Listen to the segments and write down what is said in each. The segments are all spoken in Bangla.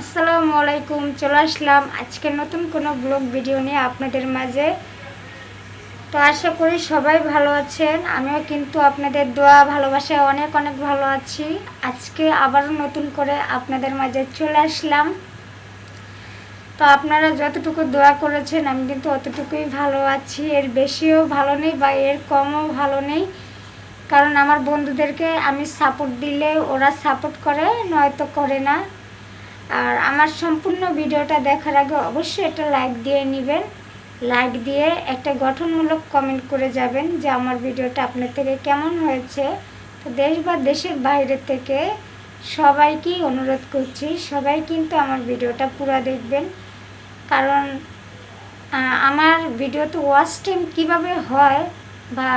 আসসালামু আলাইকুম, চলে আসলাম আজকে নতুন কোনো ব্লগ ভিডিও নিয়ে আপনাদের মাঝে। তো আশা করি সবাই ভালো আছেন, আমিও কিন্তু আপনাদের দোয়া, ভালোবাসায় অনেক অনেক ভালো আছি। আজকে আবারও নতুন করে আপনাদের মাঝে চলে আসলাম। তো আপনারা যতটুকু দোয়া করেছেন, আমি কিন্তু অতটুকুই ভালো আছি। এর বেশিও ভালো নেই বা এর কমও ভালো নেই। কারণ আমার বন্ধুদেরকে আমি সাপোর্ট দিলে ওরা সাপোর্ট করে, নয়তো করে না। আর আমার সম্পূর্ণ ভিডিওটা দেখার আগে অবশ্যই একটা লাইক দিয়ে নেবেন। লাইক দিয়ে একটা গঠনমূলক কমেন্ট করে যাবেন যে আমার ভিডিওটা আপনার থেকে কেমন হয়েছে। তো দেশ বা দেশের বাইরে থেকে সবাইকেই অনুরোধ করছি, সবাই কিন্তু আমার ভিডিওটা পুরো দেখবেন। কারণ আমার ভিডিওতে ওয়াচ টাইম কীভাবে হয় বা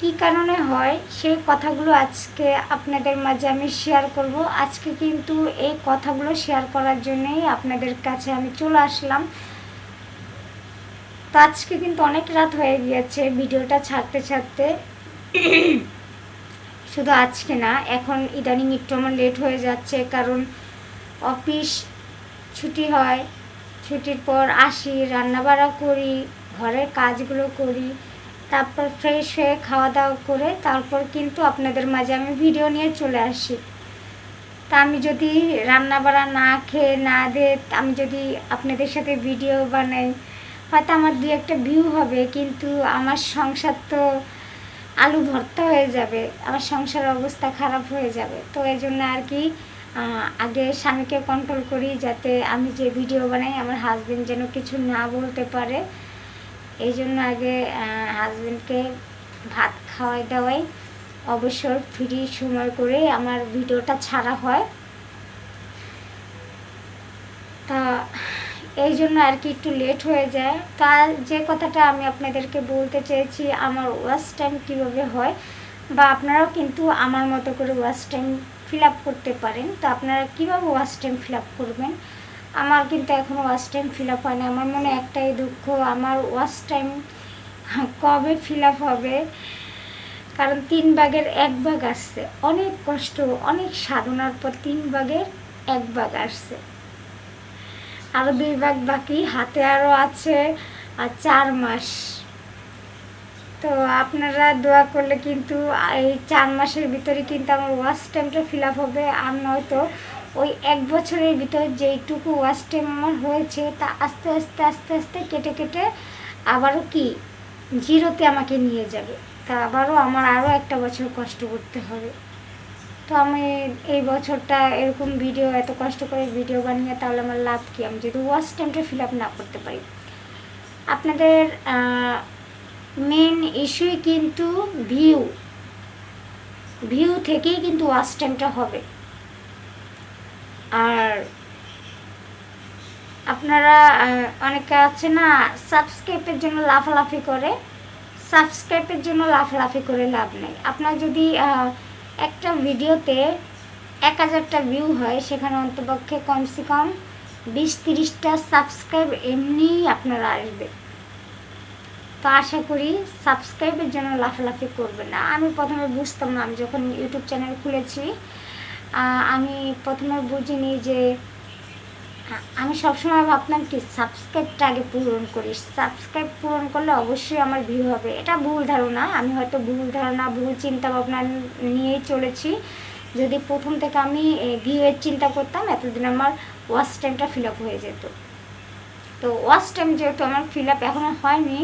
কী কারণে হয় সেই কথাগুলো আজকে আপনাদের মাঝে আমি শেয়ার করব। আজকে কিন্তু এই কথাগুলো শেয়ার করার জন্যই আপনাদের কাছে আমি চলে আসলাম। তো আজকে কিন্তু অনেক রাত হয়ে গিয়েছে ভিডিওটা ছাড়তে ছাড়তে। শুধু আজকে না, এখন ইদানিং একটু আমার লেট হয়ে যাচ্ছে কারণ অফিস ছুটি হয়। ছুটির পর আসি, রান্নাবাড়া করি, ঘরের কাজগুলো করি। তারপর ফ্রেশ হয়ে খাওয়া দাওয়া করে তারপর কিন্তু আপনাদের মাঝে আমি ভিডিও নিয়ে চলে আসি। তা আমি যদি রান্না বাড়া না খেয়ে না দিয়ে আমি যদি আপনাদের সাথে ভিডিও বানাই, হয়তো আমার দু একটা ভিউ হবে, কিন্তু আমার সংসার তো আলু ভর্তা হয়ে যাবে, আমার সংসার অবস্থা খারাপ হয়ে যাবে। তো এই জন্য আর কি আগে স্বামীকে কন্ট্রোল করি যাতে আমি যে ভিডিও বানাই, আমার হাজবেন্ড যেন কিছু না বলতে পারে। এই জন্য আগে হাজবেন্ডকে ভাত খাওয়াই দাওয়াই অবসর ফ্রি সময় করে আমার ভিডিওটা ছাড়া হয়। তা এই জন্য আর কি একটু লেট হয়ে যায়। তা যে কথাটা আমি আপনাদেরকে বলতে চেয়েছি, আমার ওয়াচ টাইম কীভাবে হয় বা আপনারাও কিন্তু আমার মতো করে ওয়াচ টাইম ফিল করতে পারেন। তো আপনারা কীভাবে ওয়াচ টাইম ফিল করবেন? আমার কিন্তু এখনও ওয়াচ টাইম ফিল আপ হয়নি। আমার মনে একটাই দুঃখ, আমার ওয়াচ টাইম কবে ফিল আপ হবে? কারণ তিন ভাগের এক ভাগ আসছে। অনেক কষ্ট, অনেক সাধনার পর তিন ভাগের এক ভাগ আসছে। আরও দুই ভাগ বাকি হাতে আরও আছে, আর চার মাস। তো আপনারা দোয়া করলে কিন্তু এই চার মাসের ভিতরে কিন্তু আমার ওয়াচ টাইমটা ফিল হবে। আর নয়তো ওই এক বছরের ভিতর যেইটুকু ওয়াচ টাইম আমার হয়েছে, তা আস্তে আস্তে আস্তে আস্তে কেটে কেটে আবারও কি জিরোতে আমাকে নিয়ে যাবে। তা আবারও আমার আরও একটা বছর কষ্ট করতে হবে। তো আমি এই বছরটা এরকম ভিডিও এত কষ্ট করে ভিডিও বানিয়ে তাহলে আমার লাভ কী? আমি যদি ওয়াচ টাইমটা ফিল আপ না করতে পারি। আপনাদের মেন ইস্যুই কিন্তু ভিউ ভিউ থেকেই কিন্তু ওয়াচ টাইমটা হবে। আর আপনারা অনেকে আছে না সাবস্ক্রাইবের জন্য লাফালাফি করে। সাবস্ক্রাইবের জন্য লাফালাফি করে লাভ নেই। আপনার যদি একটা ভিডিওতে এক হাজারটা ভিউ হয়, সেখানে অন্তপক্ষে কমসে কম বিশ তিরিশটা সাবস্ক্রাইব এমনিই আপনারা আসবে। তো আশা করি সাবস্ক্রাইবের জন্য লাফালাফি করবে না। আমি প্রথমে বুঝতাম না, আমি যখন ইউটিউব চ্যানেল খুলেছি আমি প্রথমে বুঝিনি যে আমি সবসময় ভাবতাম কি সাবস্ক্রাইবটা আগে পূরণ করি। সাবস্ক্রাইব পূরণ করলে অবশ্যই আমার ভিউ হবে। এটা ভুল ধারণা। আমি হয়তো ভুল ধারণা, ভুল চিন্তা ভাবনা নিয়েই চলেছি। যদি প্রথম থেকে আমি ভিউয়ের চিন্তা করতাম, এতদিন আমার ওয়াচ টাইমটা ফিল আপ হয়ে যেত। তো ওয়াচ টাইম যেহেতু আমার ফিল আপ এখনও হয়নি,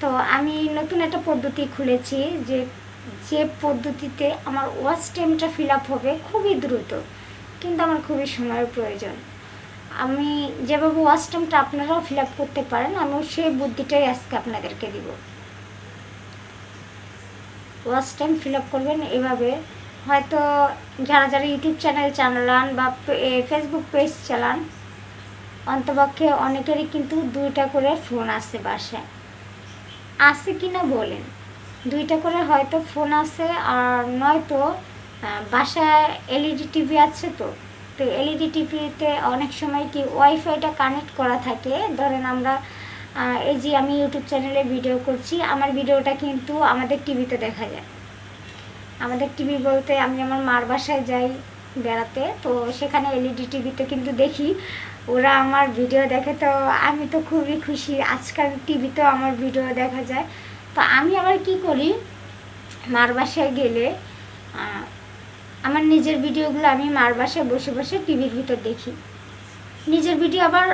তো আমি নতুন একটা পদ্ধতি খুলেছি যে যে পদ্ধতিতে আমার ওয়াচ টাইমটা ফিল আপ হবে খুবই দ্রুত, কিন্তু আমার খুবই সময়ের প্রয়োজন। আমি যেভাবে ওয়াচ টাইমটা আপনারাও ফিল আপ করতে পারেন, আমিও সেই বুদ্ধিটাই আজকে আপনাদেরকে দিব। ওয়াচ টাইম ফিল আপ করবেন এভাবে, হয়তো যারা যারা ইউটিউব চ্যানেল চালান বা ফেসবুক পেজ চালান, অন্তপক্ষে অনেকেরই কিন্তু দুইটা করে ফোন আছে বাসায়। আছে কি না বলেন। দুইটা করে হয়তো ফোন আছে আর নয়তো বাসায় এলইডি টিভি আছে তো। তো এলইডি টিভিতে অনেক সময় কি ওয়াইফাইটা কানেক্ট করা থাকে। ধরেন আমরা এই যে আমি ইউটিউব চ্যানেলে ভিডিও করছি, আমার ভিডিওটা কিন্তু আমাদের টিভিতে দেখা যায়। আমাদের টিভি বলতে আমি আমার মার বাসায় যাই বেড়াতে, তো সেখানে এলইডি টিভিতে কিন্তু দেখি। ওরা আমার ভিডিও দেখে, তো আমি তো খুবই খুশি। আজকাল টিভিতেও আমার ভিডিও দেখা যায়। তো আমি আবার কি করি? মার বাসায় গেলে আমার নিজের ভিডিওগুলো আমি মার বাসায় বসে বসে টিভির ভিতর দেখি। নিজের ভিডিও আবার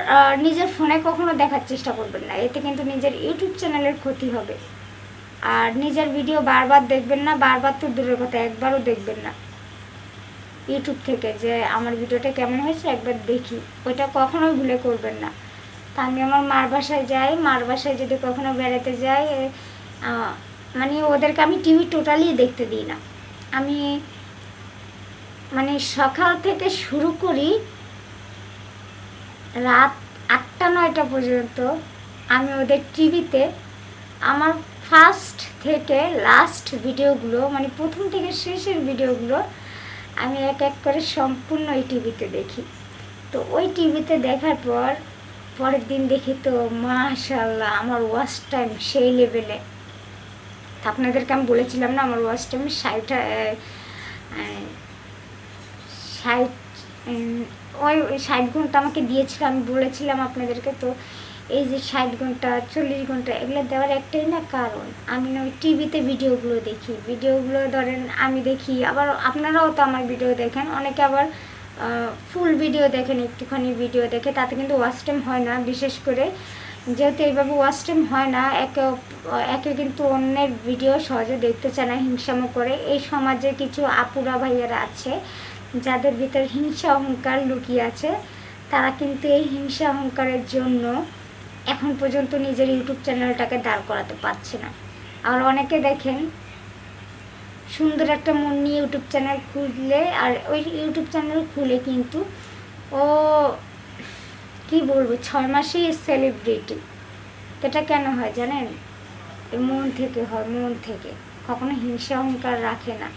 নিজের ফোনে কখনো দেখার চেষ্টা করবেন না। এতে কিন্তু নিজের ইউটিউব চ্যানেলের ক্ষতি হবে। আর নিজের ভিডিও বারবার দেখবেন না, বারবার তো দূরের কথা, একবারও দেখবেন না। ইউটিউব থেকে যে আমার ভিডিওটা কেমন হয়েছে একবার দেখি। ওইটা কখনোই ভুলে করবেন না। তা আমি আমার মার বাসায় যাই, মার বাসায় যদি কখনো বেড়াতে যাই মানে ওদেরকে আমি টিভি টোটালি দেখতে দিই না। আমি মানে সকাল থেকে শুরু করি রাত আটটা, নয়টা পর্যন্ত আমি ওদের টিভিতে আমার ফার্স্ট থেকে লাস্ট ভিডিওগুলো মানে প্রথম থেকে শেষের ভিডিওগুলো আমি এক এক করে সম্পূর্ণ ওই টিভিতে দেখি। তো ওই টিভিতে দেখার পর, পরের দিন দেখি তো মাশাল্লাহ আমার ওয়াচ টাইম সেই লেভেলে তা আপনাদেরকে আমি বলেছিলাম না, আমার ওয়াচ টাইম ষাট ষাট ওই ষাট ঘণ্টা আমাকে দিয়েছিল, আমি বলেছিলাম আপনাদেরকে, তো এই যে ষাট ঘণ্টা, চল্লিশ ঘণ্টা, এগুলো দেওয়ার একটাই না কারণ? আমি না ওই টিভিতে ভিডিওগুলো দেখি, ভিডিওগুলো ধরেন আমি দেখি, আবার আপনারাও তো আমার ভিডিও দেখেন, অনেকে আবার ফুল ভিডিও দেখেন, একটুখানি ভিডিও দেখে, তাতে কিন্তু ওয়াচ টাইম হয় না, বিশেষ করে যেহেতু এইভাবে ওয়াচ টাইম হয় না, একে একে কিন্তু অন্যের ভিডিও সহজে দেখতে চায় না হিংসামো করে। এই সমাজে কিছু আপুরা ভাইয়ারা আছে, যাদের ভিতর হিংসা অহংকার লুকিয়ে আছে। তারা কিন্তু এই হিংসা অহংকারের জন্য এখন পর্যন্ত নিজের ইউটিউব চ্যানেলটাকে দাঁড় করাতে পারছে না। আর অনেকে দেখেন, সুন্দর একটা মন নিয়ে ইউটিউব চ্যানেল খুললে, আর ওই ইউটিউব চ্যানেল খুলে কিন্তু ও কি বলব, ছয় মাসেই সেলিব্রিটি এটা কেন হয় জানেন? মন থেকে হয়, মন থেকে। কখনো হিংসা অহংকার রাখে না।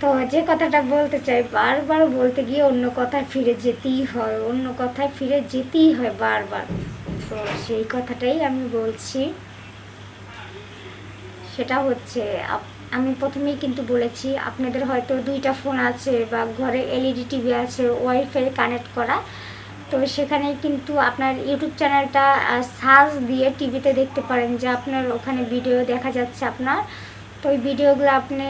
তো যে কথাটা বলতে চাই, বারবার বলতে গিয়ে অন্য কথায় ফিরে যেতেই হয়, অন্য কথায় ফিরে যেতেই হয় বারবার। তো সেই কথাটাই আমি বলছি। সেটা হচ্ছে আমি প্রথমেই কিন্তু বলেছি, আপনাদের হয়তো দুইটা ফোন আছে বা ঘরে এলইডি টিভি আছে ওয়াইফাই কানেক্ট করা। তো সেখানে কিন্তু আপনার ইউটিউব চ্যানেলটা সার্চ দিয়ে টিভিতে দেখতে পারেন যে আপনার ওখানে ভিডিও দেখা যাচ্ছে আপনার। তো ওই ভিডিওগুলো আপনি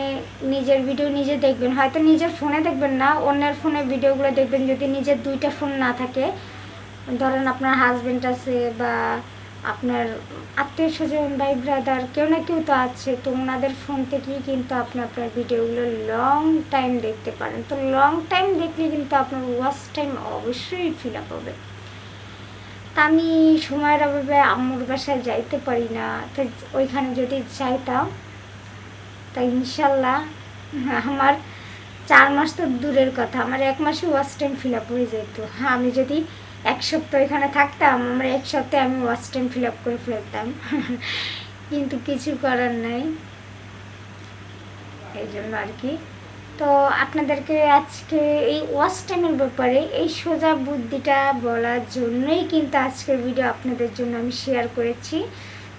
নিজের ভিডিও নিজে দেখবেন। হয়তো নিজের ফোনে দেখবেন না, অন্যের ফোনে ভিডিওগুলো দেখবেন যদি নিজের দুইটা ফোন না থাকে। ধরেন আপনার হাজবেন্ড আছে বা আপনার আত্মীয় স্বজন ভাই ব্রাদার কেউ না কেউ তো আছে, তো ওনাদের ফোন থেকেই কিন্তু আপনি আপনার ভিডিওগুলো লং টাইম দেখতে পারেন। তো লং টাইম দেখলে কিন্তু আপনার ওয়াচ টাইম অবশ্যই ফিল আপ হবে। তা আমি সময়ের অভাবে আম্মুর বাসায় যাইতে পারি না, তো ওইখানে যদি যাইতাম, তা ইনশাল্লাহ আমার চার মাস তো দূরের কথা, আমার এক মাসে ওয়াচ টাইম ফিল আপ হয়ে যেত। হ্যাঁ আমি যদি এক সপ্তাহ এখানে থাকতাম, আমরা এক সপ্তাহে আমি ওয়াচ টাইম ফিল আপ করে ফেলতাম। কিন্তু কিছু করার নাই। এই জন্য আর কি। তো আপনাদেরকে আজকে এই ওয়াচ টাইমের ব্যাপারে, এই সোজা বুদ্ধিটা বলার জন্যই কিন্তু আজকের ভিডিও আপনাদের জন্য আমি শেয়ার করেছি।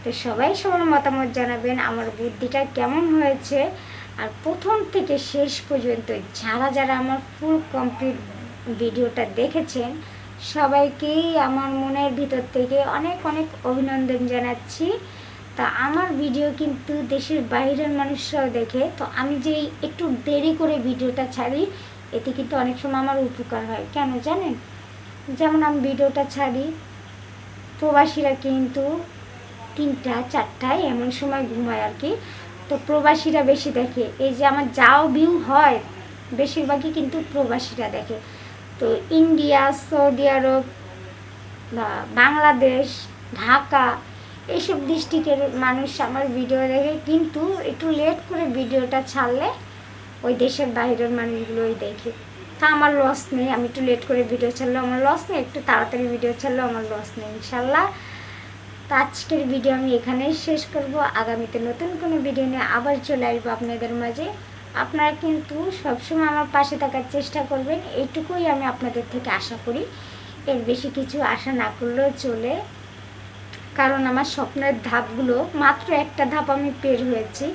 তো সবাই সবার মতামত জানাবেন, আমার বুদ্ধিটা কেমন হয়েছে। আর প্রথম থেকে শেষ পর্যন্ত যারা যারা আমার ফুল কমপ্লিট ভিডিওটা দেখেছেন সবাইকেই আমার মনের ভিতর থেকে অনেক অনেক অভিনন্দন জানাচ্ছি। তা আমার ভিডিও কিন্তু দেশের বাইরের মানুষরাও দেখে, তো আমি যে একটু দেরি করে ভিডিওটা ছাড়ি, এতে কিন্তু অনেক সময় আমার উপকার হয়। কেন জানেন? যেমন আমি ভিডিওটা ছাড়ি, প্রবাসীরা কিন্তু তিনটা, চারটায় এমন সময় ঘুমায় আর কি। তো প্রবাসীরা বেশি দেখে, এই যে আমার যাও ভিউ হয়, বেশিরভাগই কিন্তু প্রবাসীরা দেখে। তো ইন্ডিয়া, সৌদি আরব বা বাংলাদেশ, ঢাকা এইসব ডিস্ট্রিক্টের মানুষ আমার ভিডিও দেখে কিন্তু একটু লেট করে ভিডিওটা ছাড়লে ওই দেশের বাইরের মানুষগুলোই দেখে। তা আমার লস নেই, আমি একটু লেট করে ভিডিও ছাড়লেও আমার লস নেই, একটু তাড়াতাড়ি ভিডিও ছাড়লেও আমার লস নেই, ইনশাল্লাহ। তো আজকের ভিডিও আমি এখানেই শেষ করব। আগামীতে নতুন কোনো ভিডিও নিয়ে আবার চলে আসব আপনাদের মাঝে। আপনারা কিন্তু সবসময় আমার পাশে থাকার চেষ্টা করবেন। এইটুকুই আমি আপনাদের থেকে আশা করি। এর বেশি কিছু আশা না করলেও চলে। কারণ আমার স্বপ্নের ধাপগুলো মাত্র একটা ধাপ আমি পের হয়েছি।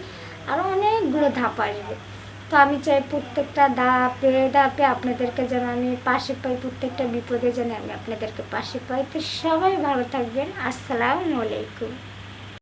আরও অনেকগুলো ধাপ আসবে। তো আমি চাই প্রত্যেকটা ধাপে ধাপে আপনাদেরকে যেন আমি পাশে পাই, প্রত্যেকটা বিপদে যেন আমি আপনাদেরকে পাশে পাই। তো সবাই ভালো থাকবেন। আসসালামু আলাইকুম।